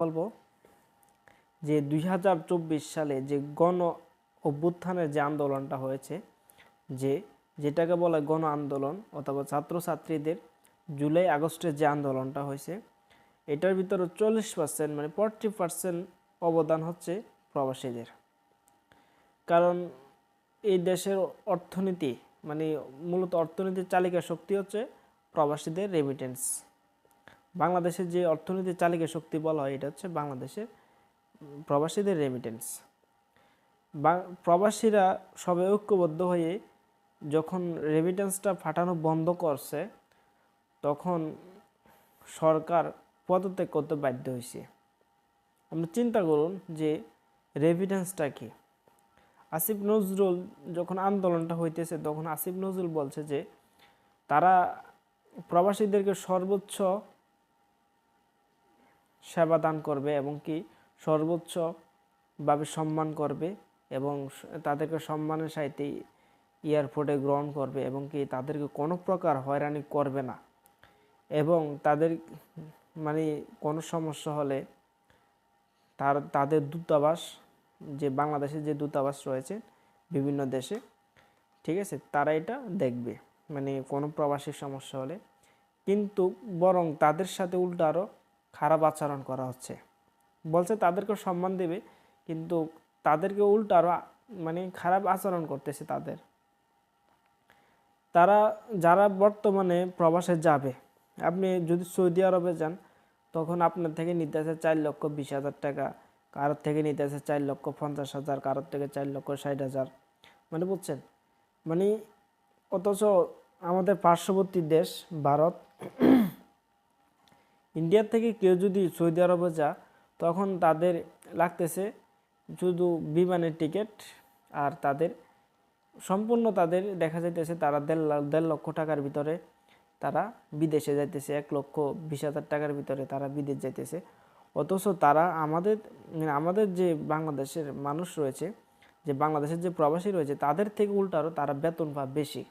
বলব যে দুই হাজার চব্বিশ সালে যে গণ অভ্যুত্থানের যে আন্দোলনটা হয়েছে, যে যেটাকে বলে গণ আন্দোলন অথবা ছাত্রছাত্রীদের জুলাই আগস্টের যে আন্দোলনটা হয়েছে, এটার ভিতরে চল্লিশ পার্সেন্ট মানে ফর্টি পার্সেন্ট অবদান হচ্ছে প্রবাসীদের। কারণ এই দেশের অর্থনীতি মানে মূলত অর্থনীতির চালিকা শক্তি হচ্ছে প্রবাসীদের রেমিটেন্স বাংলাদেশের যে অর্থনীতির চালিকা শক্তি বলা হয়, এটা হচ্ছে বাংলাদেশের প্রবাসীদের রেমিটেন্স প্রবাসীরা সবাই ঐক্যবদ্ধ হয়ে যখন রেমিটেন্সটা ফাটানো বন্ধ করছে, তখন সরকার পদত্যাগ করতে বাধ্য হয়েছে। আপনি চিন্তা করুন যে রেভিডেন্সটা কি? আসিফ নজরুল যখন আন্দোলনটা হইতেছে, তখন আসিফ নজরুল বলছে যে, তারা প্রবাসীদেরকে সর্বোচ্চ সেবা দান করবে এবং কি সর্বোচ্চভাবে সম্মান করবে এবং তাদেরকে সম্মানের সাথে এয়ারপোর্টে গ্রহণ করবে এবং কি তাদেরকে কোনো প্রকার হয়রানি করবে না। এবং তাদের মানে কোনো সমস্যা হলে তার, তাদের দূতাবাস, যে বাংলাদেশে যে দূতাবাস রয়েছে বিভিন্ন দেশে, ঠিক আছে, তারা এটা দেখবে মানে কোনো প্রবাসীর সমস্যা হলে। কিন্তু বরং তাদের সাথে উল্টো আরও খারাপ আচরণ করা হচ্ছে। বলছে তাদেরকে সম্মান দেবে, কিন্তু তাদেরকে উল্টো মানে খারাপ আচরণ করতেছে তাদের। তারা, যারা বর্তমানে প্রবাসে যাবে, আপনি যদি সৌদি আরবে যান, তখন আপনার থেকে নিতে আছে চার লক্ষ বিশ হাজার টাকা, কারোর থেকে নিতে আছে চার লক্ষ পঞ্চাশ হাজার, কারোর থেকে চার লক্ষ ষাট হাজার। মানে বুঝছেন? মানে অথচ আমাদের পার্শ্ববর্তী দেশ, ভারত ইন্ডিয়ার থেকে কেউ যদি সৌদি আরবে যা তখন তাদের লাগতেছে শুধু বিমানের টিকিট আর তাদের সম্পূর্ণ তাদের দেখা যাইতেছে তারা দেড় দেড় লক্ষ টাকার ভিতরে তারা বিদেশে যাইতেছে, এক লক্ষ বিশ হাজার টাকার ভিতরে তারা বিদেশ যাইতেছে। অথচ তারা আমাদের মানে আমাদের যে বাংলাদেশের মানুষ রয়েছে, যে বাংলাদেশের যে প্রবাসী রয়েছে, তাদের থেকে উল্টারও তারা বেতন পায় বেশি।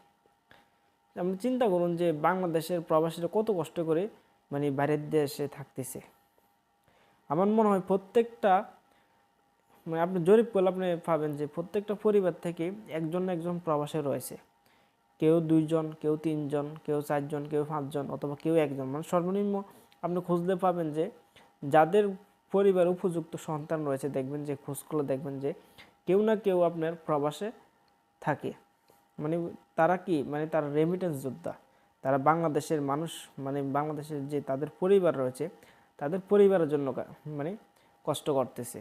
আপনি চিন্তা করুন যে বাংলাদেশের প্রবাসীরা কত কষ্ট করে মানে বাইরের দেশে থাকতেছে। আমার মনে হয় প্রত্যেকটা মানে আপনি জরিপ করলে আপনি পাবেন যে প্রত্যেকটা পরিবার থেকে একজন না একজন প্রবাসে রয়েছে। কেউ দুইজন, কেউ তিনজন, কেউ চারজন, কেউ পাঁচজন অথবা কেউ একজন। মানে সর্বনিম্ন আপনি খুঁজলে পাবেন যে যাদের পরিবার উপযুক্ত সন্তান রয়েছে, দেখবেন যে খোঁজ করলে দেখবেন যে কেউ না কেউ আপনার প্রবাসে থাকে। মানে তারা কি? মানে তারা রেমিটেন্স যোদ্ধা। তারা বাংলাদেশের মানুষ মানে বাংলাদেশের যে তাদের পরিবার রয়েছে, তাদের পরিবারের জন্য মানে কষ্ট করতেছে।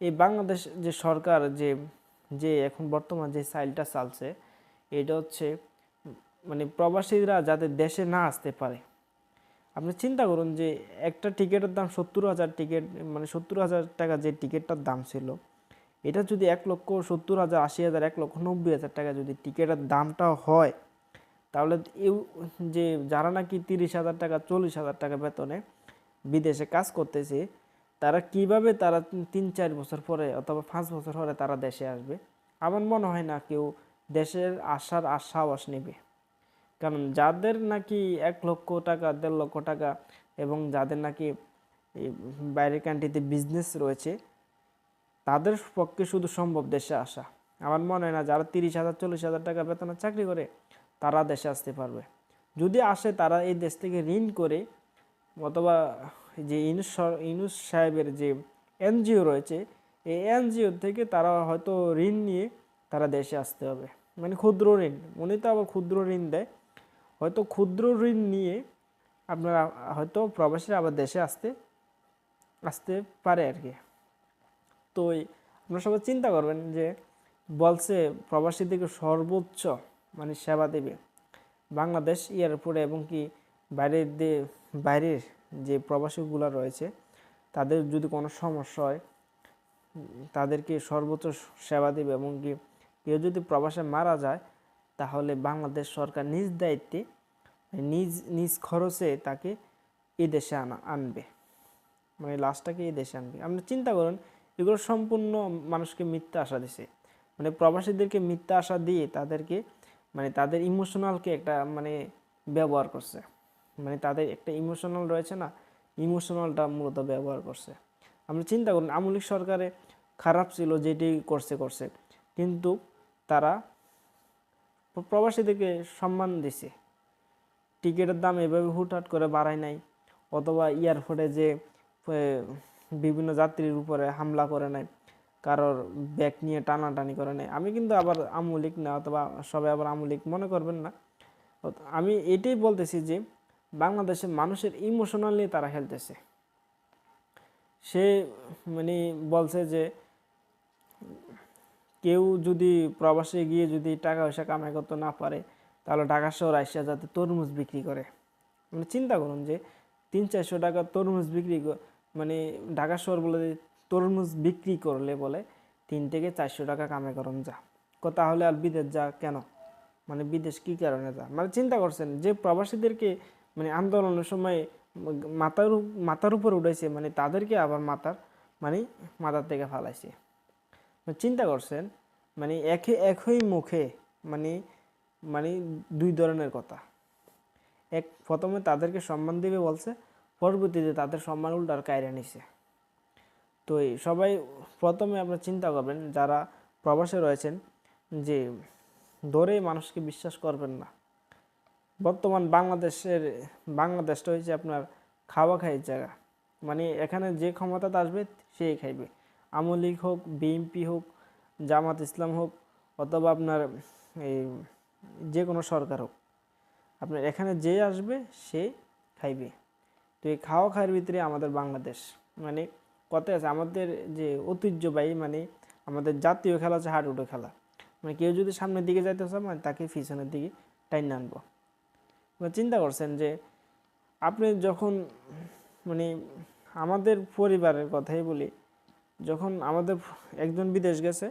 এই বাংলাদেশ যে সরকার যে যে এখন বর্তমান যে সাইলটা চালছে, এটা হচ্ছে মানে প্রবাসীরা যাতে দেশে না আসতে পারে। আপনি চিন্তা করুন যে, একটা টিকিটের দাম সত্তর হাজার টিকিট মানে সত্তর হাজার টাকা যে টিকিটটার দাম ছিল, এটা যদি এক লক্ষ সত্তর হাজার, আশি হাজার, এক লক্ষ নব্বই হাজার টাকা যদি টিকিটের দামটা হয় তাহলে যে যারা নাকি তিরিশ হাজার টাকা, চল্লিশ হাজার টাকা বেতনে বিদেশে কাজ করতেছে, তারা কীভাবে তারা তিন- চার বছর পরে অথবা পাঁচ বছর পরে তারা দেশে আসবে? আমার মনে হয় না কেউ দেশের আসার আশ্বাস নেবে। কারণ যাদের নাকি এক লক্ষ টাকা, দেড় লক্ষ টাকা এবং যাদের নাকি বাইরের কান্ট্রিতে বিজনেস রয়েছে, তাদের পক্ষে শুধু সম্ভব দেশে আসা। আমার মনে হয় না যারা তিরিশ হাজার, চল্লিশ হাজার টাকা বেতনে চাকরি করে তারা দেশে আসতে পারবে। যদি আসে, তারা এই দেশ থেকে ঋণ করে অথবা যে ইনুস ইনুস সাহেবের যে এনজিও রয়েছে, এই এনজিও থেকে তারা হয়তো ঋণ নিয়ে তারা দেশে আসতে হবে। মানে ক্ষুদ্র ঋণ। উনি তো আবার ক্ষুদ্র ঋণ দেয়। হয়তো ক্ষুদ্র ঋণ নিয়ে আপনারা হয়তো প্রবাসীরা আবার দেশে আসতে আসতে পারে আর কি। তো আপনারা সবাই চিন্তা করবেন যে বলছে প্রবাসীদেরকে সর্বোচ্চ মানে সেবা দেবে। বাংলাদেশ এয়ারপোর্টে এবং কি বাইরের বাইরের যে প্রবাসীগুলো রয়েছে, তাদের যদি কোনো সমস্যা হয়, তাদেরকে সর্বোচ্চ সেবা দেবে এবং কি কেউ যদি প্রবাসে মারা যায়, তাহলে বাংলাদেশ সরকার নিজ দায়িত্বে নিজ নিজ খরচে তাকে এই দেশে আনা, আনবে। মানে লাশটাকে এ দেশে আনবে। আপনি চিন্তা করুন, এগুলো সম্পূর্ণ মানুষকে মিথ্যা আশা দিছে। মানে প্রবাসীদেরকে মিথ্যা আশা দিয়ে তাদেরকে মানে তাদের ইমোশনালকে একটা মানে ব্যবহার করছে। মানে তাদের একটা ইমোশনাল রয়েছে না ইমোশনালটা মূলত ব্যবহার করছে। আপনি চিন্তা করুন, আমলিক সরকারে খারাপ ছিল, যেটি করছে করছে। কিন্তু তারা প্রবাসীদেরকে সম্মান দিছে। টিকিটের দাম এভাবে হুটহাট করে বাড়ায় নাই, অথবা এয়ারপোর্টে যে বিভিন্ন যাত্রীর উপরে হামলা করে নাই। কারোর ব্যাগ নিয়ে টানাটানি করে নাই আমি কিন্তু আবার আমলিক না, অথবা সবাই আবার আমলিক মনে করবেন না। আমি এটাই বলতেছি যে, বাংলাদেশের মানুষের ইমোশনাল নিয়ে তারা খেলতেছে সে মানে বলছে যে, কেউ যদি প্রবাসে গিয়ে যদি টাকা পয়সা কামাই করতে না পারে, তাহলে ঢাকা শহর আসিয়া যাতে তরমুজ বিক্রি করে। মানে চিন্তা করুন যে, তিন চারশো টাকা তরমুজ বিক্রি মানে ঢাকা শহর বলে তরমুজ বিক্রি করলে বলে, তিন থেকে চারশো টাকা কামাই করুন যা। তাহলে আর বিদেশ যা কেন? মানে বিদেশ কি কারণে যা? মানে চিন্তা করছেন যে প্রবাসীদেরকে মানে আন্দোলনের সময় মাথার মাথার উপর উঠেছে মানে তাদেরকে আবার মাথার মানে মাথার থেকে ফালাইছে। চিন্তা করছেন মানে একে, একই মুখে মানে মানে দুই ধরনের কথা। এক, প্রথমে তাদেরকে সম্মান দিবে বলছে, পরবর্তীতে তাদের সম্মান উল্টার কায়রা নিছে। তো সবাই প্রথমে আপনার চিন্তা করবেন, যারা প্রবাসে রয়েছেন, যে ধরে মানুষকে বিশ্বাস করবেন না। বর্তমান বাংলাদেশের, বাংলাদেশটা হয়েছে আপনার খাওয়া খাইয়ের জায়গা। মানে এখানে যে ক্ষমতাতে আসবে, সেই খাইবে। আওয়ামী লীগ হোক, বিএনপি হোক, জামাত ইসলাম হোক, অথবা আপনার এই যে কোনো সরকার হোক, আপনার এখানে যে আসবে, সে খাইবে। তো এই খাওয়া খাওয়ার ভিতরে আমাদের বাংলাদেশ। মানে কথায় আছে, আমাদের যে ঐতিহ্যবাহী মানে আমাদের জাতীয় খেলা হচ্ছে হাডুডু খেলা। মানে কেউ যদি সামনের দিকে যাইতে চায় মানে তাকে পিছনের দিকে টাইন আনব। মানে চিন্তা করছেন যে আপনি যখন মানে আমাদের পরিবারের কথাই বলি, যখন আমাদের একজন বিদেশ গেছে